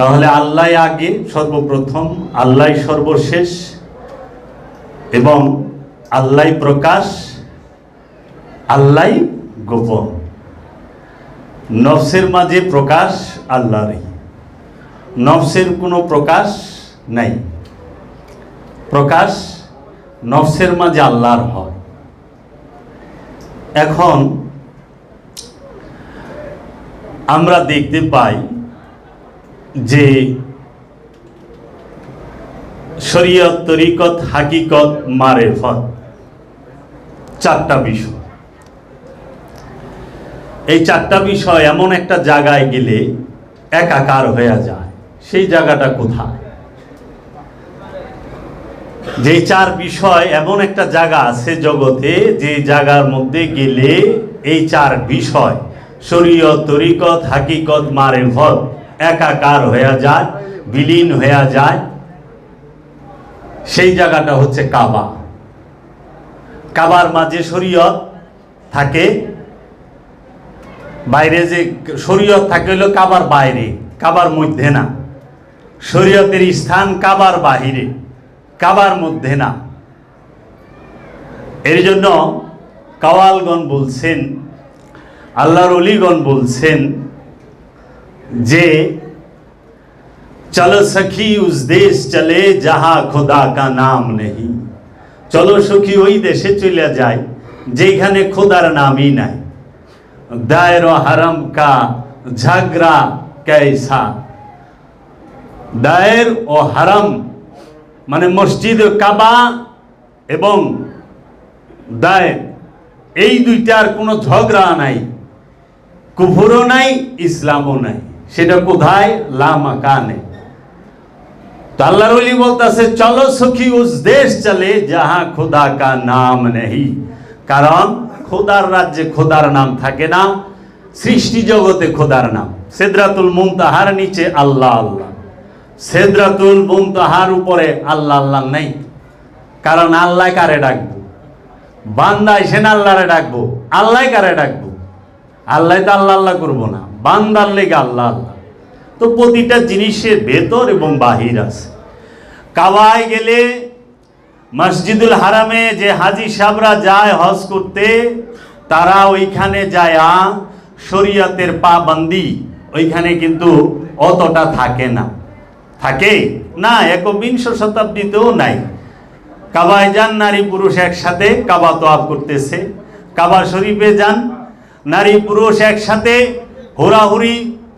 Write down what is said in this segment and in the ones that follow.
তাহলে আল্লাহ আগে সর্বপ্রথম, আল্লাহ সর্বশেষ এবং আল্লাহ প্রকাশ, আল্লাহ গোপন। নফসের মাঝে প্রকাশ আল্লাহরই। নফসের কোনো প্রকাশ নাই। প্রকাশ নফসের মাঝে আল্লাহর হয়। এখন আমরা দেখতে পাই যে শরীয়ত, তরিকত, হাকিকত মারেফত চারটা বিষয়। এই চারটা বিষয় এমন একটা জায়গায় গেলে একাকার হয়ে যায়। সেই জায়গাটা কোথায়? যে চার বিষয় এমন একটা জায়গা আছে জগতে, যে জায়গার মধ্যে গেলে এই চার বিষয়, শরীয়ত, তরিকত, হাকিকত, মারে মারেফত একাকার হয়ে যায়, বিলীন হয়ে যায়। সেই জায়গাটা হচ্ছে কাবা। কাবার মাঝে শরীয়ত থাকে। বাইরে যে শরীয়ত থাকে হলো কাবার বাইরে, কাবার মধ্যে না। শরীয়তের স্থান কাবার বাহিরে, কাবার মধ্যে না। এর জন্য কাওয়ালগণ বলছেন, আল্লাহর অলিগণ বলছেন যে, চলো সখী, উস দেশ চলে, যাহা খোদা কা নাম নেই চলো সখী, ওই দেশে চলে যায় যেখানে খোদার নামই নাই। দায়ের হারাম কা ঝগড়া कैसा দায়ের ও হারাম মানে মসজিদ কাবা এবং দায়ের। এই দুইটার কোনো ঝগড়া নাই, কুফুরও নাই, ইসলামও নাই। সেটা কোথায়? লামাকানে তো আল্লাহর ওলি বলতেছে, চলো সখী উস দেশ চলে, যাহা খোদা কা নাম নেই কারণ খোদার রাজ্যে খোদার নাম থাকে না, সৃষ্টি জগতে খোদার নাম। সেদরাতুল মুমতাহার নিচে আল্লাহ আল্লাহ। সেদরাতুল মুমতাহার উপরে আল্লাহ আল্লাহ নেই। কারণ আল্লাহ কারে ডাকবো? বান্দা সেন আল্লাহরে ডাকবো? আল্লাহ কারে ডাকবো? আল্লাহ তো আল্লাহ আল্লাহ করব না। বান্দার লেগে আল্লাহ আল্লাহ। তো প্রতিটা জিনিসের ভেতর এবং বাহির আছে। কাবায় গেলে মসজিদুল হারামে যে হাজি সাবরা যায় হজ করতে, তারা ওইখানে যায় শরীয়তের পাবন্দি, ওইখানে কিন্তু অতটা থাকে না। থাকে? না, একবিংশ শতাব্দীতেও নাই। কাবায় যান, নারী পুরুষ একসাথে কাবা তোয়াব করতেছে। কাবা শরীফে যান, নারী পুরুষ একসাথে হুড়াহুড়ি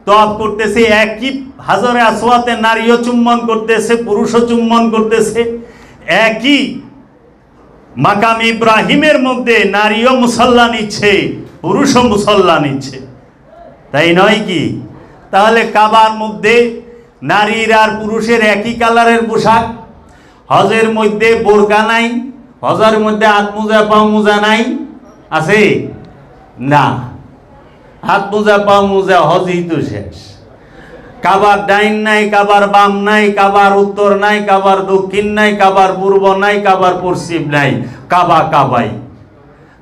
তোয়াব করতেছে, একই হাজারে আসওয়াতে নারীও চুম্বন করতেছে, পুরুষও চুম্বন করতেছে, একই মাকাম ইব্রাহিমের মধ্যে নারীও মুসল্লা নিচ্ছে, পুরুষও মুসল্লা নিচ্ছে। তাই নয় কি? তাহলে কাবার মধ্যে নারীর আর পুরুষের একই কালারের পোশাক, হজের মধ্যে বোরকা নাই, হজের মধ্যে হাত মোজা পা মোজা নাই, আছে? না। হাত মোজা, পা মোজা, হজই তো শেষ। কাবার ডাইন নাই, কাবার বাম নাই, কাবার উত্তর নাই, কাবার দক্ষিণ নাই, কাবার পূর্ব নাই, কাবার পশ্চিম নাই। কাবা কাবাই।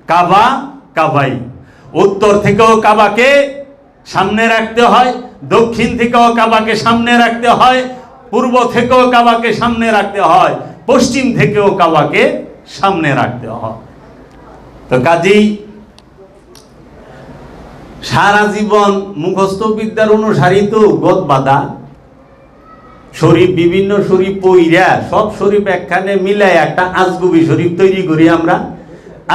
কাবা কাবাই। উত্তর থেকেও কাবাকে সামনে রাখতে হয়, দক্ষিণ থেকেও কাবাকে সামনে রাখতে হয়, পূর্ব থেকেও কাবাকে সামনে রাখতে হয়, পশ্চিম থেকেও কাবাকে সামনে রাখতে হয়। তো কাজেই সারা জীবন মুখস্থ বিদ্যার অনুসারী তো গদ বাধা, শরীফ, বিভিন্ন শরীফ পইরা সব শরীফ একখানে মিলাই একটা আজগুবি শরীফ তৈরি করি আমরা।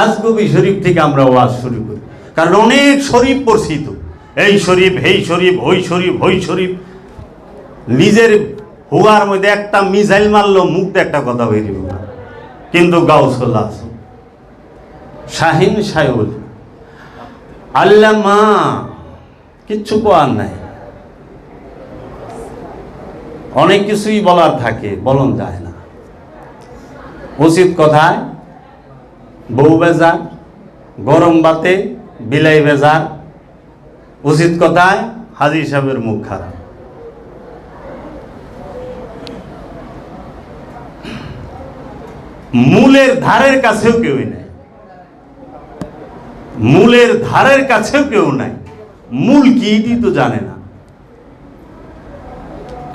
আজগুবি শরীফ থেকে আমরা ওয়াজ শুরু করি। কারণ অনেক শরীফ পড়ছি তো এই শরীফ, হেই শরীফ হই শরীফ হই শরীফ। নিজের হুয়ার মধ্যে একটা মিসাইল মারলো, মুখ একটা কথা বেরিয়ে। কিন্তু গাউসল্লা আছে শাহিন সাহেব আল্লাহ মা কিচ্ছু কোয়ার নাই। অনেক কিছুই বলার থাকে, বলন যায় না। উচিত কথায়, বউ বেজার, গরম বাতে, বিলাই বেজার। উচিত কথায়, হাজি সাহেবের মুখ খারাপ। মূলের ধারের কাছেও কেউই নাই। মূলের ধারের কাছেও কেউ নাই। মূল কি তো জানে না।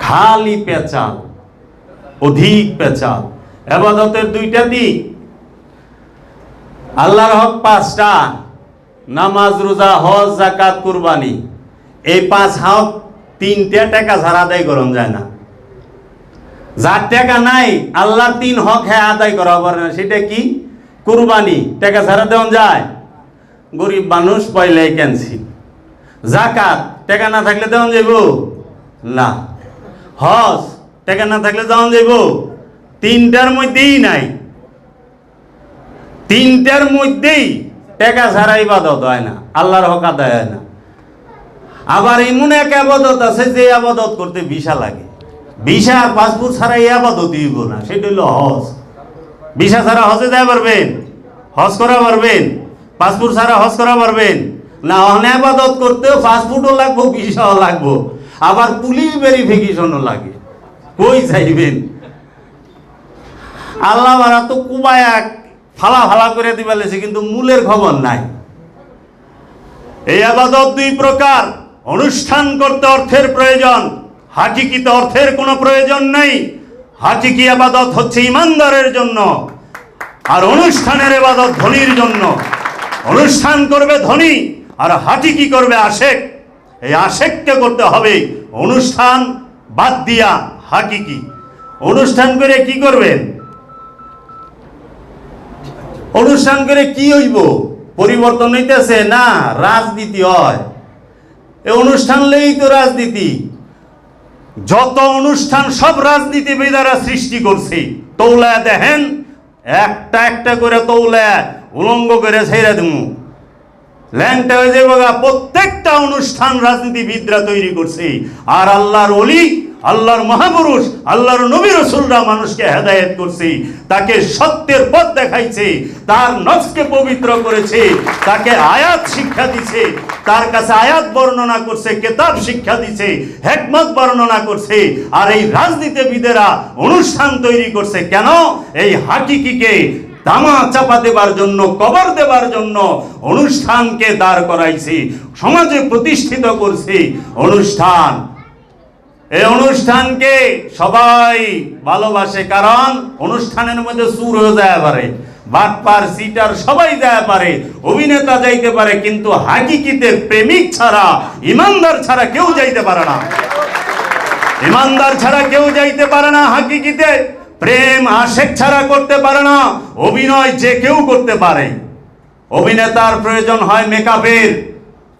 খালি পেঁচাল, অধিক পেঁচাল। এবাদতের দুইটা দিক। আল্লাহর হক পাঁচটা, নামাজ, রোজা, হজ জাকাত কুরবানি। এই পাঁচ হক তিনটা টাকা ছাড়া আদায় করন যায় না। যার টাকা নাই আল্লাহ তিন হক হ্যাঁ আদায় করা পারে না। সেটা কি? কুরবানি। টাকা ছাড়া দেওয়া যায়? গরিব মানুষ পয়লাই ক্যান্সিল জাকাত টাকা না থাকলে দেওয়া যাইব? না। হজ, টাকা না থাকলে দেওয়া যাইব? তিনটার মধ্যেই নাই। তিনটার মধ্যেই টাকা ছাড়া ইবাদত হয় না, আল্লাহর হক আদায় হয় না। আবার এমন এক আবাদত আছে যে আবাদত করতে ভিসা লাগে। ভিসা পাসপোর্ট ছাড়া এই আবাদত দিব না, সেটা হলো হজ। ভিসা ছাড়া হজে যায় পারবেন, হজ করা পারবেন। পাসপোর্ট ছাড়া হজ করা পারবেন। না অনে আবাদত করতেও পাসপোর্টও লাগবো, ভিসাও লাগবো। আবার পুলিশ ভেরিফিকেশনও লাগে। কই চাইবেন আল্লাহ মারা তো কুবায়া ফালা ফালা করে দিবা লেছে কিন্তু মূলের খবর নাই। এই আবাদত দুই প্রকার। অনুষ্ঠান করতে অর্থের প্রয়োজন, হাকিকিতে অর্থের কোনো প্রয়োজন নেই। হাকিকি আবাদত হচ্ছে ইমানদারের জন্য, আর অনুষ্ঠানের আবাদত ধনির জন্য। অনুষ্ঠান করবে ধনী, আর হাকিকি করবে আশেক? এই আশেককে করতে হবে। অনুষ্ঠান বাদ দিয়া হাকিকি অনুষ্ঠান করে কি করবেন? অনুষ্ঠান করে কি হইব? পরিবর্তন হইতেছে না, রাজনীতি হয়। এ অনুষ্ঠান লেই তো রাজনীতি। যত অনুষ্ঠান সব রাজনীতিবিদারা সৃষ্টি করছে। তৌলা দেখেন, একটা একটা করে তৌলা উলঙ্গ করে ছেড়ে দেবো ল্যাংটা হয়ে যাবে প্রত্যেকটা অনুষ্ঠান রাজনীতিবিদরা তৈরি করছে। আর আল্লাহর অলি আল্লাহর মহাপুরুষ, আল্লাহর নবী রসুলরা মানুষকে হেদায়েত করছে। তাকে সত্যের পথ দেখাইছে, তার নফসকে পবিত্র করেছে, তাকে আয়াত শিক্ষা দিছে, তার কাছে আয়াত বর্ণনা করছে, কেতাব শিক্ষা দিছে, হেকমত বর্ণনা করছে। আর এই রাজনীতিবিদেরা অনুষ্ঠান তৈরি করছে। কেন? এই হাকিকিকে তামা চাপা দেবার জন্য, কবর দেবার জন্য অনুষ্ঠানকে দাঁড় করাইছি, সমাজে প্রতিষ্ঠিত করছি। অনুষ্ঠান। এই অনুষ্ঠানকে সবাই ভালোবাসে, কারণ অনুষ্ঠানের মধ্যে সুর হয়ে যায় পারে, বাটপার, সিটার সবাই যায় পারে, অভিনেতা যাইতে পারে, কিন্তু হাকিকিতে প্রেমিক ছাড়া, ইমানদার ছাড়া কেউ যাইতে পারে না। ইমানদার ছাড়া কেউ যাইতে পারে না হাকিকিতে। প্রেম আশেক ছাড়া করতে পারে না, অভিনয় যে কেউ করতে পারে। অভিনেতার প্রয়োজন হয় মেকআপের,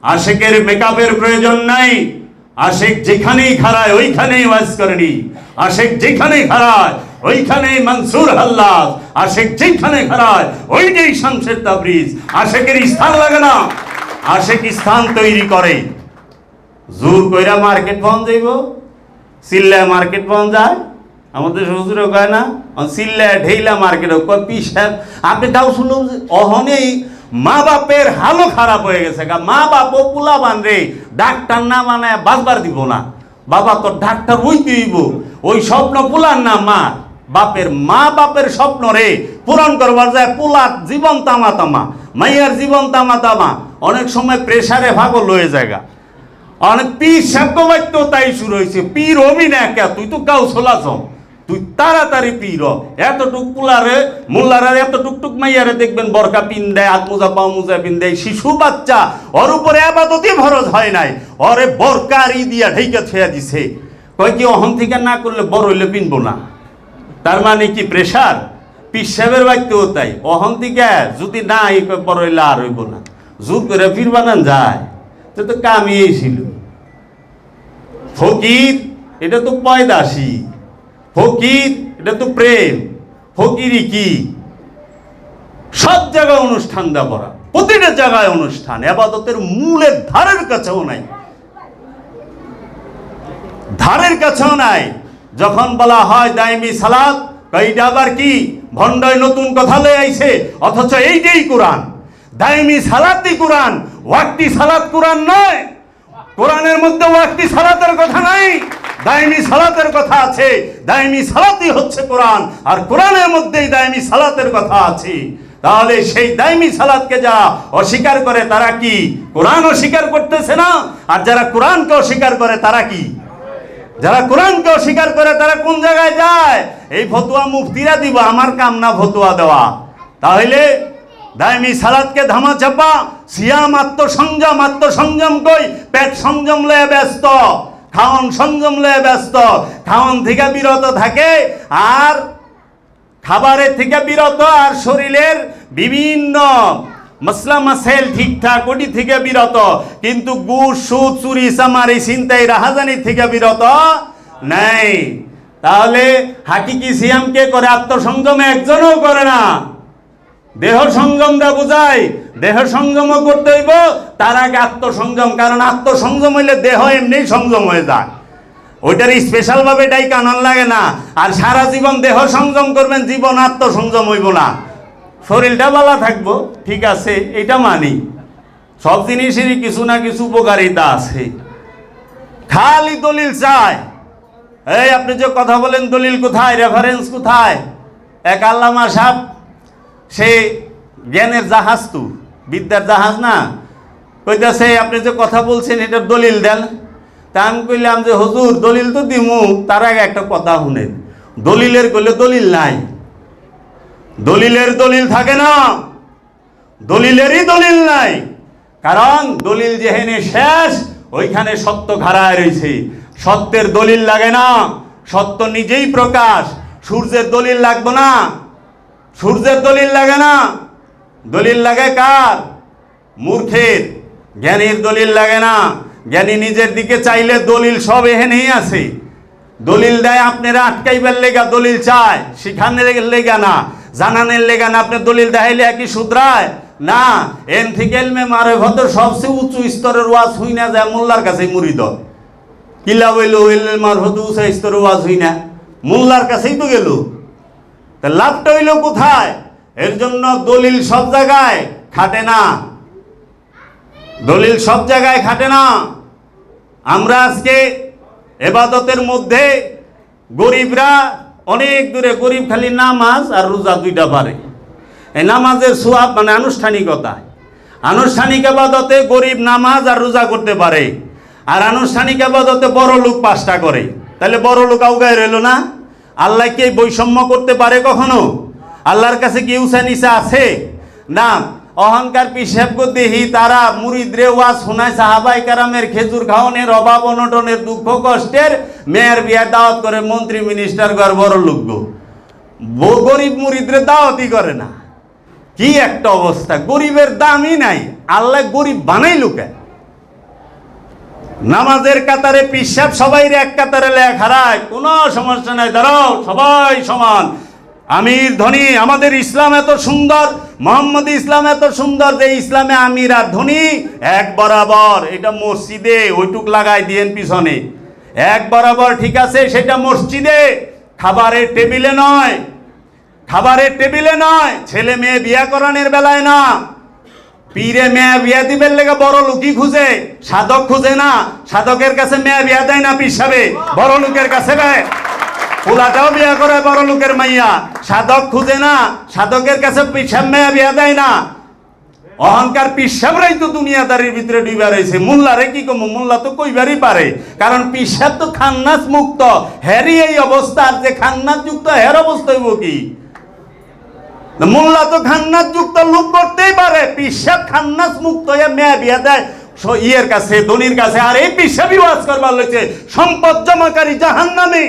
আশেকের মেকআপের প্রয়োজন নাই। আশেক যেখানেই খাড়ায়, ওইখানেই ওয়াজ করেনি আশেক যেখানেই খাড়ায়, ওইখানেই মনসুর হাল্লাদ আশেক যেখানে খাড়ায়, ওইটাই শামশের তাবরিজ। আশেকের স্থান লাগে না। আশেক স্থান তৈরি করে। জোর কইরা মার্কেট বন্ধ যাইব সিল্লায় মার্কেট বন্ধ যায়। আমাদের শ্বশুরও কয় না সিল্লায় ঢেইলা মার্কেট কয় পি সাহেব আপনি তাও শুনুন যে অহনেই মা বাপের হালও খারাপ হয়ে গেছে মা বাপ পুলা বান রে, ডাক্তার না মানে বাজবার দিব না। বাবা তোর ডাক্তার হইতে হইব। ওই স্বপ্ন পুলার না মা বাপের মা বাপের স্বপ্ন রে, পূরণ করবার যায় পুলার জীবন তামা তামা মাইয়ার জীবন তামা তামা অনেক সময় প্রেসারে ভাগল হয়ে জায়গা অনেক পীর সাক্ষ্যবাক্য তাই শুরু হয়েছে পীর হবি না কে তুই তো কাউ চলাছ তুই তাড়াতাড়ি পীর হ। এতটুক পুলারে মোল্লারা এতটুক টুক মাইয়ারে দেখবেন, বরকা পিন দেয় হাত মোজা পাও মোজা পিন দেয়। শিশু বাচ্চা, ওর উপরে আপাততই ভরজ হয় নাই। ওরে বরকার দিয়া ঢেকে থুয়া দিছে। কয় কি, অহন থেকে না করলে বড় হইলে পিনবো না? তার মানে কি প্রেশার? পিসাবের বাক্যও তাই। অহন থেকে যদি না এই বড় হইলে আর হইব না। জোর করে ফির বানান যায়। তো তো কামিয়েই ছিল। ফকির, এটা তো পয়দাসী। ফকির, এটা তো প্রেম। ফকিরি কি? সব জায়গায় অনুষ্ঠান দেওয়া করা প্রতিটা জায়গায় অনুষ্ঠান। আবাদতের মূলের ধারের কাছেও নাই। ধারের কাছেও নাই। যখন বলা হয় দায়মি সালাদ এইটা আবার কি? ভণ্ডয় নতুন কথা লয়ে আইছে। অথচ এইটাই কোরআন। দাইমি সালাতই কোরআন। ওয়াক্তি সালাত কোরআন নয়। কোরআনের মধ্যে ওয়াক্তি সালাতের কথা নাই। দাইমি সালাতের কথা আছে দাইমি সালাতই হচ্ছে কোরআন, আর কোরআনের মধ্যেই দাইমি সালাতের কথা আছে। তাহলে সেই দাইমি সালাতকে যা অস্বীকার করে তারা কি? কোরআন অস্বীকার করতেছে না? আর যারা কোরআনকে অস্বীকার করে তারা কি? যারা কোরআনকে অস্বীকার করে তারা কোন জায়গায় যায়? এই ফতুয়া মুফতিরা দিব, আমার কাম না ফতুয়া দেওয়া। তাহলে দায়মি সালাদকে ধামা চাপা, সিয়াম, আত্মসংযম আত্মসংযম কই? পেট সংযম লয়ে ব্যস্ত। খাওয়ান সংযম লয়ে ব্যস্ত। খাওয়ান থেকে বিরত থাকে আর খাবারের থেকে বিরত আর শরীরের বিভিন্ন মশলা মাসেল ঠিকঠাক ওটি থেকে বিরত। কিন্তু গুড়, সুদ, চুরি সামারি চিন্তাই রাহাজানি থেকে বিরত নাই। তাহলে সিয়াম কে করে? আত্মসংযম একজনও করে না। দেহ সংযম দা বোঝায় দেহ সংযমও করতে হইব, তার আগে আত্মসংযম, কারণ আত্মসংযম হইলে দেহ এমনি সংযম হয়ে যায়। ওইটার স্পেশাল ভাবে এটাই কানন লাগে না। আর সারা জীবন দেহ সংযম করবেন, জীবন আত্মসংযম হইব না। শরীরটা ভালো থাকব, ঠিক আছে, এটা মানি। সব জিনিসেরই কিছু না কিছু উপকারিতা আছে। খালি দলিল চায় এই, আপনি যে কথা বলেন, দলিল কোথায়? রেফারেন্স কোথায়? এক আল্লামা সাহেব সে জ্ঞানের জাহাজ তু, বিদ্যার জাহাজ না। কইতাছে, আপনি যে কথা বলছেন এটা দলিল দেন। তা আমি কইলাম যে, হুজুর, দলিল তো দিমু, তার আগে একটা কথা শুনেন। দলিলের কইলে দলিল নাই। দলিলের দলিল থাকে না। দলিলেরই দলিল নাই। কারণ দলিল যেখানে শেষ, ওইখানে সত্য খাড়ায় রয়েছে সত্যের দলিল লাগে না। সত্য নিজেই প্রকাশ। সূর্যের দলিল লাগবে না। সূর্যের দলিল লাগে না। দলিল লাগে কার? মূর্খের। জ্ঞানীর দলিল লাগে না। জ্ঞানী নিজের দিকে চাইলে দলিল সব এখানেই আছে। দলিল দেয় আপনারা আটকাইবার লেগা দলিল চায়, শিখানের লেগা না। জানানের লেগা না, আপনি দলিল দেখাইলে একই শুধরায়। না, এন থেকে এলমে মারে ভত সবচেয়ে উঁচু স্তরের ওয়াজ হই না যায় মোল্লার কাছে মুড়িদ। কিলা বইল এলমে মার উঁচা স্তরের ওয়াজ হই না। মোল্লার কাছেই তো গেল। তা লাভটা হইল কোথায়? এর জন্য দলিল সব জায়গায় খাটে না। দলিল সব জায়গায় খাটে না। আমরা আজকে এবাদতের মধ্যে গরিবরা অনেক দূরে, গরিব খালি নামাজ আর রোজা দুইটা পারে। এই নামাজের সোয়াব মানে আনুষ্ঠানিকতা। আনুষ্ঠানিক আবাদতে গরিব নামাজ আর রোজা করতে পারে। আর আনুষ্ঠানিক আবাদতে বড় লোক পাঁচটা করে। তাহলে বড় লোক আউগায় রইল না? আল্লাহ কি বৈষম্য করতে পারে কখনো? আল্লাহর কাছে কি উষা নিচা আছে? না, অহংকার, পিসাব দেহি তারা, মুরিদরে, ওয়াজ শোনায়, সাহাবাই কারামের খেজুর খাওয়ানোর অভাব, অনটনের দুঃখ, কষ্টের মেয়ের বিয়ার দাওয়াত করে মন্ত্রী, মিনিস্টার, ঘর, বড়। ব- গরিব, মুরিদরে দাওয়াতই করে না। কি একটা অবস্থা, গরিবের দামই নাই। আল্লাহ গরিব বানাই লোকে নামাজের কাতারে পিসাব সবাই এক কাতারে লেখ হারায়। কোনো সমস্যা নাই, দাঁড়াও, সবাই সমান। আমির ধনী, আমাদের ইসলাম এত সুন্দর, মোহাম্মদ ইসলাম এত সুন্দর যে ইসলামে আমির আর ধনী এক বরাবর। এটা মসজিদে, ওইটুক লাগাই দিয়েন পিছনে। এক বরাবর ঠিক আছে, সেটা মসজিদে, খাবারের টেবিলে নয়। খাবারের টেবিলে নয়, ছেলে মেয়ে বিয়া করানোর বেলায় না। পীরে মেয়া বিয়া দিবেন লেগে বড় লোকই খুঁজে। সাধক খুঁজে না, সাধকের কাছে মেয়া বিয়া দেয় না পিসাবে। বড় লোকের কাছে দেয় পোলাটাও বিয়া করে বড় লোকের মাইয়া। সাধক খুঁজে না, সাধকের কাছে পিসাব মেয়ে বিয়া দেয় না। অহংকার পিসাবরাই তো দুনিয়াদারির ভিতরে ডুবা রয়েছে। মোল্লারে কি কম? মোল্লা তো কইবারই পারে। কারণ পিসাব তো খান্নাস মুক্ত। হ্যারি এই অবস্থা যে খান্নাস যুক্ত, হের অবস্থা হইব কি? মোল্লা তো খান্নাস যুক্ত লোক করতেই পারে। পিসাব খান্নাস মুক্ত হয়ে মেয়ে বিয়া দেয়। ইয়ের কাছে, ধনির কাছে, আর এই পিসাবই ওয়াজ করবার লইছে। সম্পদ জমাকারী জাহান্নামে।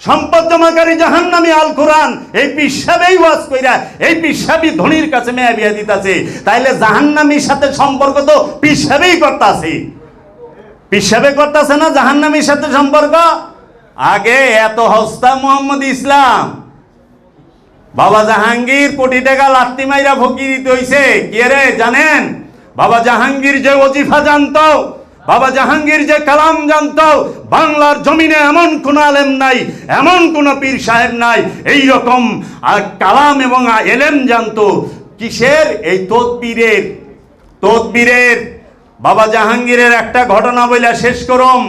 সম্পদ জমাকারী জাহান্নামী আল কোরআন। এই পিসাবেই ওয়াজ কইরা, এই পিসাবই ধনির কাছে মেয়ে বিয়া দিতাছে। তাইলে জাহান্নামীর সাথে সম্পর্ক তো পিসাবেই করতাছে। পিসাবে করতেছে না জাহান্নামীর সাথে সম্পর্ক? আগে এত হস্তা মোহাম্মদ ইসলাম। বাবা জাহাঙ্গীর কোটি টাকা লাত্তি মাইরা ফকিরিত হইছে। কে রে, জানেন? বাবা জাহাঙ্গীর যে ওজিফা জানত, বাবা জাহাঙ্গীর যে কালাম জানতো, বাংলার জমিনে এমন কোন আলেম নাই, এমন কোন পীর সাহেব নাই এই রকম কালাম এবং এলেম জানতো। কিসের? এই তদবীরের তদবীরের। বাবা জাহাঙ্গীরের একটা ঘটনা বইলা শেষ করম।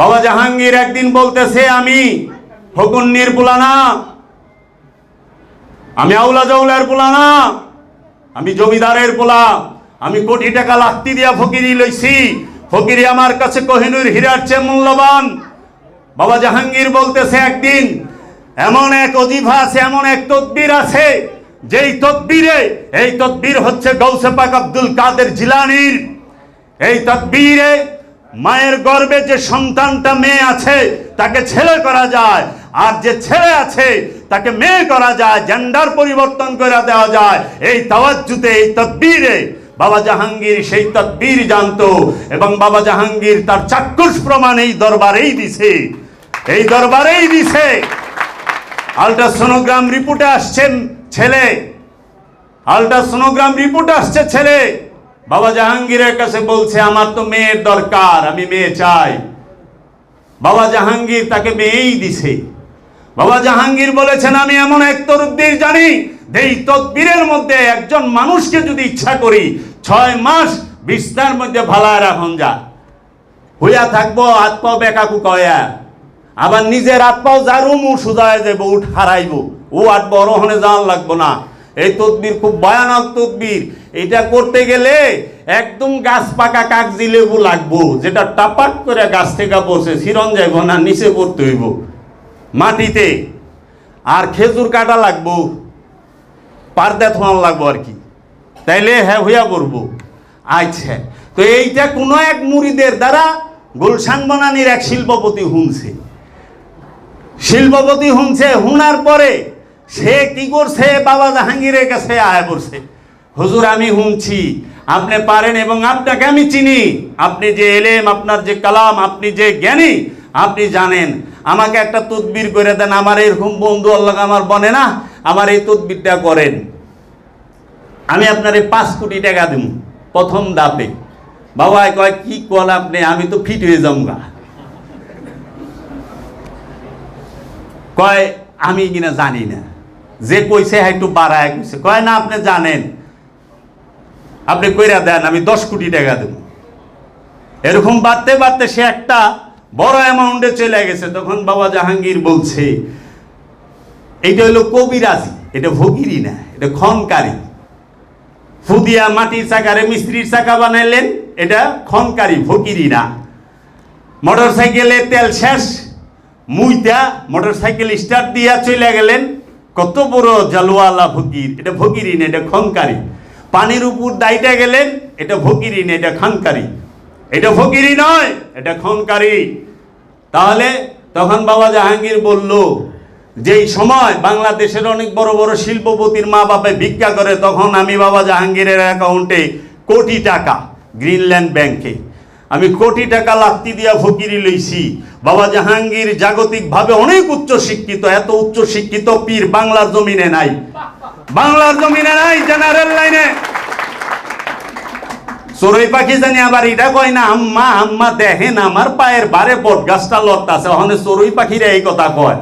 বাবা জাহাঙ্গীর একদিন বলতেছে, আমি ফকুন্নির পুলানা আমি আউলা জাউলার পোলা না। আমি জমিদারের পোলা। আমি কোটি টাকা লাত্তি দিয়া ফকিরি লইছি। ফকিরি আমার কাছে কহিনুর হীরার চেয়ে মূল্যবান। বাবা জাহাঙ্গীর বলতেছে একদিন, এমন এক অজিফা আছে, এমন এক তদ্বির আছে, যেই তদ্বিরে এই তদ্বির হচ্ছে গৌসে পাক আব্দুল কাদের জিলানির। এই তদ্বিরে মায়ের গর্ভে যে সন্তানটা মেয়ে আছে, তাকে ছেলে করা যায়। আর যে ছেলে আছে তাকে মেয়ে করা যায় জেন্ডার পরিবর্তন করে দেওয়া যায়। এই তাওয়াজ্জুতে, এই তদ্বিরে বাবা জাহাঙ্গীর সেই তদ্বির জানতো এবং বাবা জাহাঙ্গীর তার চাক্ষুষ প্রমাণ এই দরবারেই দিছে। এই দরবারেই দিছে। আলট্রাসোনোগ্রাম রিপোর্টে আসছেন ছেলে। আলট্রাসোনোগ্রাম রিপোর্ট আসছে ছেলে। বাবা জাহাঙ্গীরের কাছে বলছে, আমার তো মেয়ের দরকার, আমি মেয়ে চাই। বাবা জাহাঙ্গীর তাকে মেয়েই দিছে। বাবা জাহাঙ্গীর বলেছেন, আমি এমন এক তরুদ্দির জানি এই তদবিরের মধ্যে একজন মানুষকে যদি ইচ্ছা করি, ছয় মাস বিস্তার মধ্যে ভালায় রাখুন যা। হইয়া থাকব, হাত পাও বেকাকু কয়া আবার নিজের হাত পাও যারু মু সুদায় দেবো উঠ হারাইব। ও আট বড় যাওয়ার লাগবো না। এই তদবির খুব ভয়ানক তদবির এটা করতে গেলে একদম গাছ পাকা কাগজি লেবু লাগবো, যেটা টাপাক করে গাছ থেকে বসে ছিরন যাইব না নিচে পড়তে হইব। মাটিতে। আর খেজুর কাটা লাগবো, পারদা থোয়ান লাগবো আর কি। তাইলে হ্যাঁ হইয়া পড়ব আচ্ছা তো এইটা কোনো এক মুড়িদের দ্বারা গুলশান বনানির এক শিল্পপতি হুনছে। শিল্পপতি হুনছে, হুনার পরে সে কি করছে? বাবা জাহাঙ্গীরের কাছে আয় করছে। হুজুর, আমি হুনছি। আপনি পারেন এবং আপনাকে আমি চিনি। আপনি যে এলেম, আপনার যে কালাম, আপনি যে জ্ঞানী, আপনি জানেন। আমাকে একটা তদবির করে দেন, আমার এরকম বন্ধু আল্লাহ আমার বনে না, আমার এই তদবিরটা করেন। আমি আপনার এই পাঁচ কোটি টাকা দেব প্রথম দাপে বাবা কয়, কি কল আপনি? আমি তো ফিট হয়ে যাব গা কয়, আমি কিনা জানি না। যে কইছে হ্যাঁ একটু বাড়ায় কইছে। কয়, না, আপনি জানেন। আপনি কইরা দেন, আমি দশ কোটি টাকা দেব এরকম বাড়তে বাড়তে সে একটা বড় অ্যামাউন্টে চলে গেছে, তখন বাবা জাহাঙ্গীর বলছে এটা হলো কবিরাজি, এটা ভগিরি না, এটা খনকারী ফুদিয়া মাটির চাকারে মিস্ত্রির চাকা বানাইলেন, এটা খনকারী ফকিরি না। মোটর সাইকেলে তেল শেষ মুইটা মোটর সাইকেল স্টার্ট দিয়া চলে গেলেন, কত বড় জালওয়ালা ভকির এটা ফকিরি না, এটা খনকারী পানির উপর দাইটা গেলেন, এটা ফকিরি না, এটা খানকারী এটা ফকিরি নয়, এটা খনকারী। তাহলে তখন বাবা জাহাঙ্গীর বলল, যেই সময় বাংলাদেশের অনেক বড় বড় শিল্পপতির মা বাপে ভিক্ষা করে, তখন আমি বাবা জাহাঙ্গীরের অ্যাকাউন্টে কোটি টাকা গ্রিনল্যান্ড ব্যাংকে। আমি কোটি টাকা লাত্তি দিয়া ফকিরি লইছি। বাবা জাহাঙ্গীর জাগতিকভাবে অনেক উচ্চ শিক্ষিত, এত উচ্চ শিক্ষিত পীর বাংলার জমিনে নাই। বাংলার জমিনে নাই, জেনারেল লাইনে। চড়ুই পাখি জানি আবার এটা কয় না, আম্মা আম্মা, দেখেন আমার পায়ের বারে বট গাছটা আছে ওখানে চড়ুই পাখিরা এই কথা কয়।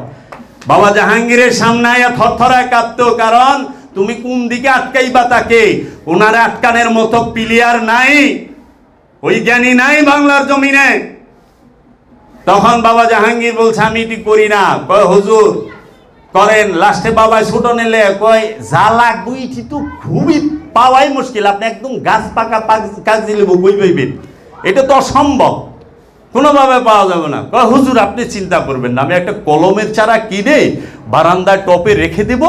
বাবা জাহাঙ্গীরের সামনে আয়া থরথরায় কাঁপতো কারণ তুমি কোন দিকে আটকাইবা তাকে? ওনার আটকানের মতো প্লেয়ার নাই, ওই জ্ঞানী নাই বাংলার জমিনে। তখন বাবা জাহাঙ্গীর বলছে, আমি এটি করি না। হুজুর করেন, লাস্টে বাবা ছোট নিলে কয় যা লাগবে এটি তো খুবই পাওয়াই মুশকিল, আপনি একদম গাছ পাকা কাগজি লেবু বই বইবেন এটা তো অসম্ভব, কোনোভাবে পাওয়া যাবে না। কয়, হুজুর, আপনি চিন্তা করবেন না, আমি একটা কলমের চারা কিনে বারান্দায় টপে রেখে দেব,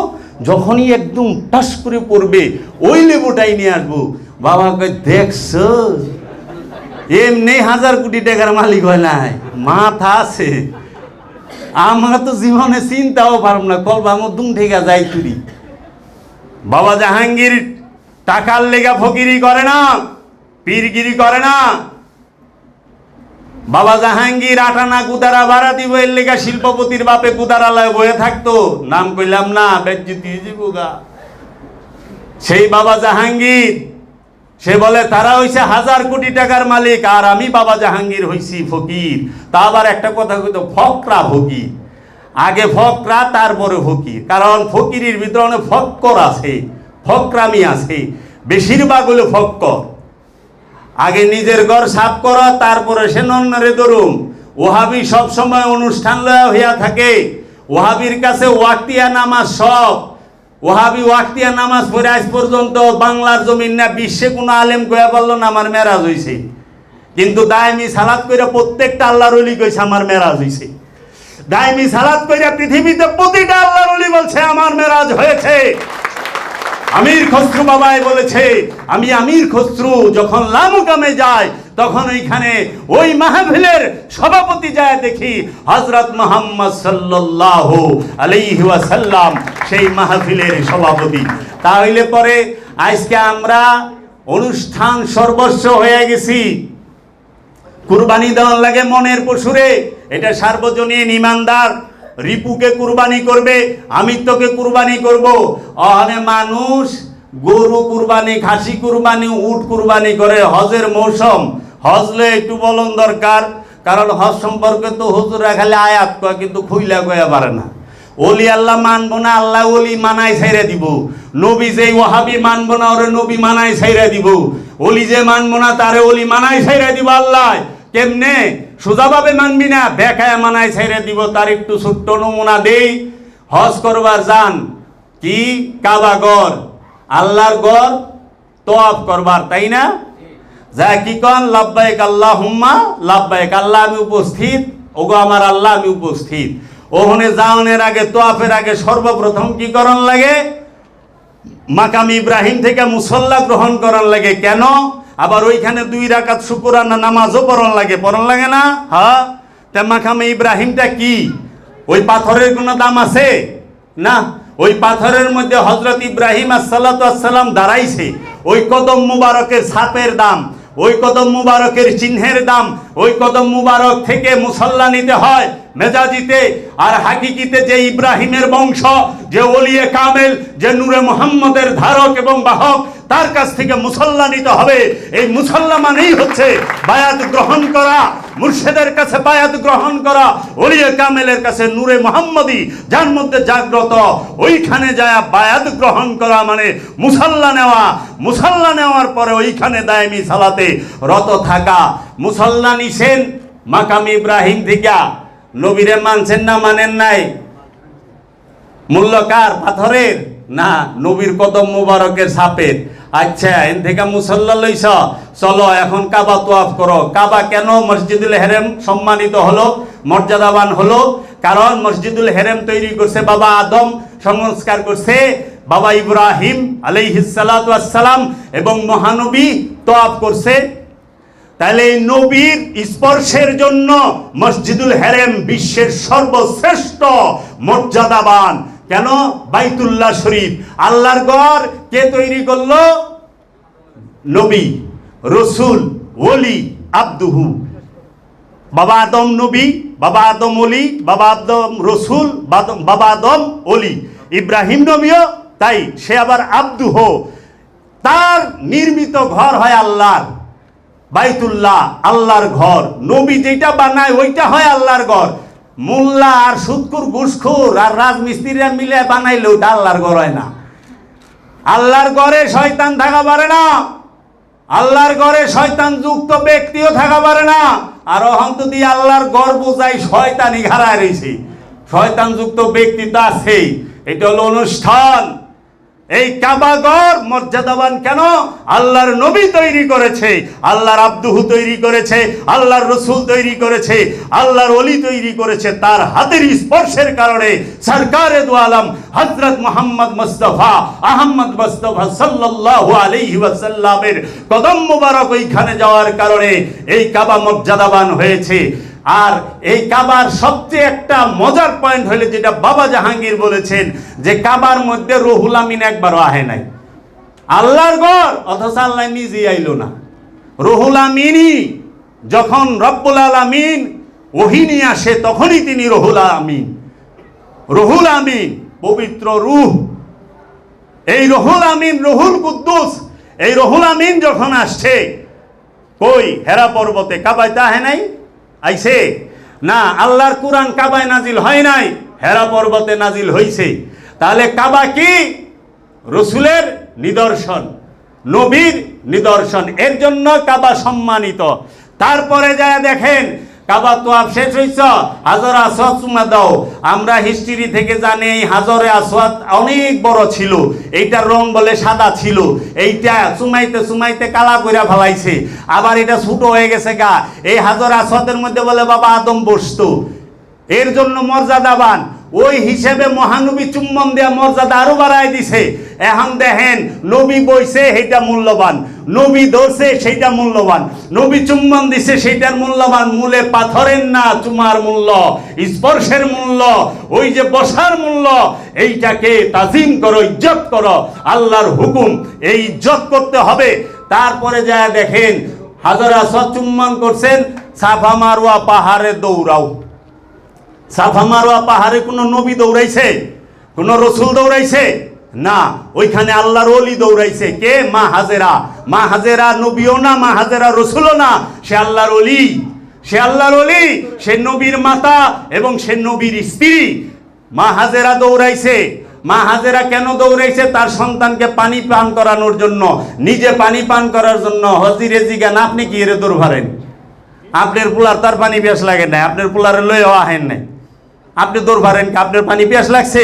যখনই একদম টাস করে পড়বে, ওই লেবুটাই নিয়ে আসব। বাবা কয় দেখছ এমনি হাজার কোটি টাকার মালিক হয় নাই, মাথা আছে। আমার তো জীবনে চিন্তাও পারব না আমার দুম ঠেকা যাই তুরি বাবা জাহাঙ্গীর, টাকার লেগা ফকিরি করে না, পীরগিরি করে না। বাবা জাহাঙ্গীর আটানা কুদারা দিব এর লেগা শিল্পপতির বাপে কুদারালয় বয়ে থাকতো। নাম কইলাম না, বেজ্জুতি জীবগা। সেই বাবা জাহাঙ্গীর সে বলে, তারা হইছে হাজার কোটি টাকার মালিক, আর আমি বাবা জাহাঙ্গীর হইছি ফকির। তা আবার একটা কথা কইতো, ফকরা ফকির। আগে ফকরা, তারপরে ফকির। কারণ ফকিরের ভিতরে অনেক ফক্কর আছে, ফকরামি আছে, বেশিরভাগ হলো ফক্কর। আগে নিজের ঘর সাফ করা, তারপরে সে নন্নরে ধরুম। ওহাবি সব সময় অনুষ্ঠান লয়া হইয়া থাকে। ওহাবির কাছে ওয়াক্তিয়া নামা সব। ওহাবি ওয়াক্তিয়া নামাজ পড়ে আজ পর্যন্ত বাংলার জমিন না বিশ্বে কোনো আলেম গয়া বলল না, আমার মেরাজ হয়েছে কিন্তু দায়মি সালাদ করে প্রত্যেকটা আল্লাহর অলি কইছে, আমার মেরাজ হয়েছে দায়মি সালাত করে পৃথিবীতে প্রতিটা আল্লাহর অলি বলছে, আমার মেরাজ হয়েছে। আমির খসরু বাবাই বলেছে, আমি আমির খসরু, যখন লামুকামে যাই, তখন ওইখানে ওই মাহফিলের সভাপতি যায় দেখি হজরত মোহাম্মদ সাল্লাল্লাহু আলাইহি ওয়াসাল্লাম, সেই মাহফিলের সভাপতি। তাহলে পরে আজকে আমরা অনুষ্ঠান সর্বস্ব হয়ে গেছি। কুরবানি দেওয়ার লাগে মনের পশুরে, এটা সার্বজনীন ইমানদার। রিপুকে কুরবানি করবে, আমিত্বকে কুরবানি করব। অহনে মানুষ গরু কুরবানি, খাসি কুরবানি, উট কুরবানি করে। হজের মৌসুম, হজলে একটু বলন দরকার, কারণ হজ সম্পর্কে তো হুজুরা খালি আয়াত কয়, কিন্তু খুইলা কয়া পারে না। ওলি আল্লাহ মানবো না, আল্লাহ ওলি মানাই ছাইরা দিব। নবী যে ওহাবি মানবো না, ওরে নবী মানাই ছাইরা দিব। ওলি যে মানবো না, তারে ওলি মানাই ছাইরা দিব আল্লাহ। কেমনে? সোজাভাবে মানবি না? বেকায় মানাই ছাইরা দিব তার একটু ছোট্ট নমুনা দেই। হজ করবার যান। কি? কাবা গড় আল্লাহর গড় তোয়াব করবার, তাই না? যা কি কন? লাভবায়ক আল্লাহ হুম্মা লাভবায়ক আল্লাহ, আমি উপস্থিত। ওগো আমার আল্লাহ, আমি উপস্থিত। ওখানে যাওনের আগে তোয়াফের আগে সর্বপ্রথম কি করণ লাগে? মাকাম ইব্রাহিম থেকে মুসল্লা গ্রহণ করার লাগে। কেন? আবার ওইখানে দুই রাকাত শুকুরানা নামাজও পড়ন লাগে। পড়ন লাগে না? হ্যাঁ? তা মাকামে ইব্রাহিমটা কি? ওই পাথরের কোনো দাম আছে? না? ওই পাথরের মধ্যে হজরত ইব্রাহিম আসসালাম দাঁড়াইছে। ওই কদম মুবারকের ছাপের দাম, ওই কদম মুবারকের চিহ্নের দাম, ওই কদম মুবারক থেকে মুসল্লা নিতে হয়। মেজাজিতে আর হাকিকিতে যে ইব্রাহিমের বংশ, যে ওলিয়ে কামেল, যে নূরে মোহাম্মদের ধারক এবং বাহক, তার কাছ থেকে মুসল্লা নিতে হবে। এই মুসল্লা মানেই হচ্ছে বায়াত গ্রহণ করা, মুর্শেদের কাছে বায়াত গ্রহণ করা ওলিয়ে কামেলের কাছে নূরে মোহাম্মদি যার মধ্যে জাগ্রত, ওইখানে যায় বায়াত গ্রহণ করা মানে মুসল্লা নেওয়া। মুসল্লা নেওয়ার পরে ওইখানে দায়মি সালাতে রত থাকা। মুসল্লা নিছেন মাকাম ইব্রাহিম থেকে নবীরে মানছেন না, মানেন নাই? মূল্যকার পাথরের? না, নবীর কদম মুবারকের সাপের। আচ্ছা এন থেকে মুসল্লা লইছ। চলো, এখন কাবা তোয়াফ করো। কাবা কেন মসজিদুল হেরেম সম্মানিত হলো, মর্যাদাবান হলো? কারণ মসজিদুল হেরেম তৈরি করছে বাবা আদম, সংস্কার করছে বাবা ইব্রাহিম আলাইহিসালাম এবং মহানবী তোয়াফ করছে তাহলে এই নবীর স্পর্শের জন্য মসজিদুল হেরেম বিশ্বের সর্বশ্রেষ্ঠ মর্যাদাবান। কেন? বাইতুল্লাহ শরীফ। আল্লাহর গড় কে তৈরি করল? নবী। রসুল, ওলি, আব্দুহু। বাবা আদম নবী, বাবা আদম অলি বাবা আদম রসুল বাবা আদম অলি ইব্রাহিম নবীও তাই, সে আবার আব্দুহ। তার নির্মিত ঘর হয় আল্লাহর। বাইতুল্লাহ, আল্লাহর ঘর। নবী যেটা বানায়, ওইটা হয় আল্লাহর ঘর। মোল্লা আর সুৎকুর, ঘুষখুর আর রাজমিস্ত্রিরা মিলে বানাইলে ওটা আল্লাহর ঘর হয় না। আল্লাহর ঘরে শয়তান থাকা পারে না। আল্লাহর ঘরে শয়তান যুক্ত ব্যক্তিও থাকা পারে না। আর অহন্ত দিয়ে আল্লাহর ঘর বোঝাই শয়তানি ঘাড়ায় রয়েছে। শয়তান যুক্ত ব্যক্তি তো আছেই। এটা হলো অনুষ্ঠান। এই কাবাগর মর্যাদাবান কেন? আল্লাহর নবী তৈরি করেছে, আল্লাহর আব্দুহু তৈরি করেছে, আল্লাহর রসুল তৈরি করেছে, আল্লাহর অলি তৈরি করেছে, তার হাতের স্পর্শের কারণে সরকারে দু আলম হজরত মোহাম্মদ মুস্তফা আহমদ মুস্তফা সাল্লাল্লাহু আলাইহি ওয়াসাল্লামের কদম মুবারক ওইখানে যাওয়ার কারণে এই কাবা মর্যাদাবান হয়েছে। আর এই কাবার সবচেয়ে একটা মজার পয়েন্ট হলে যেটা বাবা জাহাঙ্গীর বলেছেন যে কাবার মধ্যে রহুল আমিন একবারও আহে নাই। আল্লাহর গড় অথচ আল্লাহ নিজেই আইলো না। রহুল আমিনই যখন রব্বুল আলামিন ওহিনী আসে, তখনই তিনি রহুল আমিন। রহুল আমিন, পবিত্র রুহ। এই রহুল আমিন, রহুল কুদ্দুস, এই রহুল আমিন যখন আসছে, কই? হেরা পর্বতে কাবায় তাহে নাই? আইছে। না, আল্লাহর কোরআন কাবায় নাজিল হয় নাই, হেরা পর্বতে নাজিল হইছে। তাহলে কাবা কি? রসুলের নিদর্শন, নবীর নিদর্শন। এর জন্য কাবা সম্মানিত। তারপরে যা দেখেন কাবা তো আপ শেষ হইছ, হাজর আসওয়াদ চুমা দাও। আমরা হিস্ট্রি থেকে জানি এই হাজরে আসওয়াদ অনেক বড় ছিল। এইটার রং বলে সাদা ছিল। এইটা চুমাইতে চুমাইতে কালা কইরা ফেলাইছে। আবার এটা ছোট হয়ে গেছে গা। এই হাজর আসওয়াদের মধ্যে বলে বাবা আদম বসতো। এর জন্য মর্যাদাবান। ওই হিসেবে মহানবী চুম্বন দেয়া মর্যাদা আরও বাড়ায় দিছে। এখন দেখেন, নবী বইছে, সেইটা মূল্যবান। নবী ধরছে, সেইটা মূল্যবান। নবী চুম্বন দিছে, সেইটার মূল্যবান মূলে পাথরের না চুমার মূল্য, স্পর্শের মূল্য, ওই যে বসার মূল্য, এইটাকে তাজিম করো, ইজ্জত করো, আল্লাহর হুকুম, এই ইজ্জত করতে হবে। তারপরে যা দেখেন, হাজার চুম্বন করছেন, সাফা মারোয়া পাহাড়ে দৌড়াও। সাফা মারোয়া পাহাড়ে কোনো নবী দৌড়াইছে, কোনো রসুল দৌড়াইছে? না, ওইখানে আল্লাহর অলি দৌড়াইছে। কে? মা হাজেরা। মা হাজেরা নবীও না, মা হাজেরা রসুলও না। সে আল্লাহর অলি সে আল্লাহর অলি সে নবীর মাতা এবং সে নবীর স্ত্রী। মা হাজেরা দৌড়াইছে। মা হাজেরা কেন দৌড়াইছে? তার সন্তানকে পানি পান করানোর জন্য। নিজে পানি পান করার জন্য। হজিরে জিগান, আপনি কি এর দৌড় ভারেন আপনার পোলার তার পানি বেশ লাগে না আপনার পোলারে লয়েও আহেন নাই। আপনি দৌড় ভারেন কি? আপনার পানি পিয়াস লাগছে?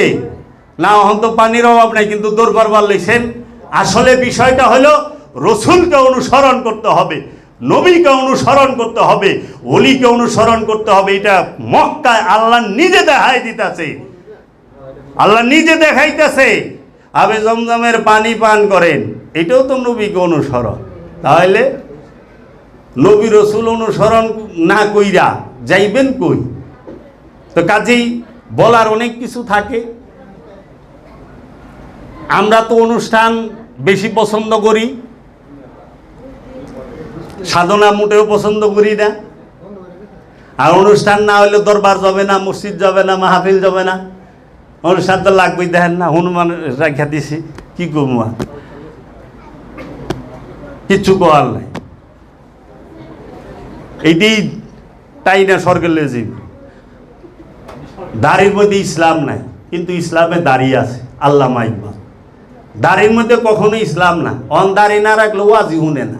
না, এখন তো পানির অভাব নাই, কিন্তু দৌড় পারবার লেছেন আসলে বিষয়টা হলো, রসুলকে অনুসরণ করতে হবে, নবীকে অনুসরণ করতে হবে অলিকে অনুসরণ করতে হবে। এটা মক্কায় আল্লাহ নিজে দেখাই দিতেছে। আল্লাহ নিজে দেখাইতেছে। আবে জমজমের পানি পান করেন, এটাও তো নবীকে অনুসরণ। তাহলে নবী রসুল অনুসরণ না কইরা যাইবেন কই? তো কাজেই বলার অনেক কিছু থাকে। আমরা তো অনুষ্ঠান বেশি পছন্দ করি। সাধনা মোটেও পছন্দ করি না। আর অনুষ্ঠান না হলে দরবার যাবে না, মসজিদ যাবে না, মাহফিল যাবে না। অনুষ্ঠান তো লাগবেই, দেখেন না, হনুমান রাখা দিছি, কি করব? কিচ্ছু করার নাই। এইটি তাই না স্বর্গের লেজি দাড়ির মধ্যে ইসলাম নাই, কিন্তু ইসলামে দাঁড়িয়ে আছে আল্লাহ মাইকবাল দাড়ির মধ্যে কখনো ইসলাম না অন দাড়ি না রাখলে ওয়াজি হুনে না।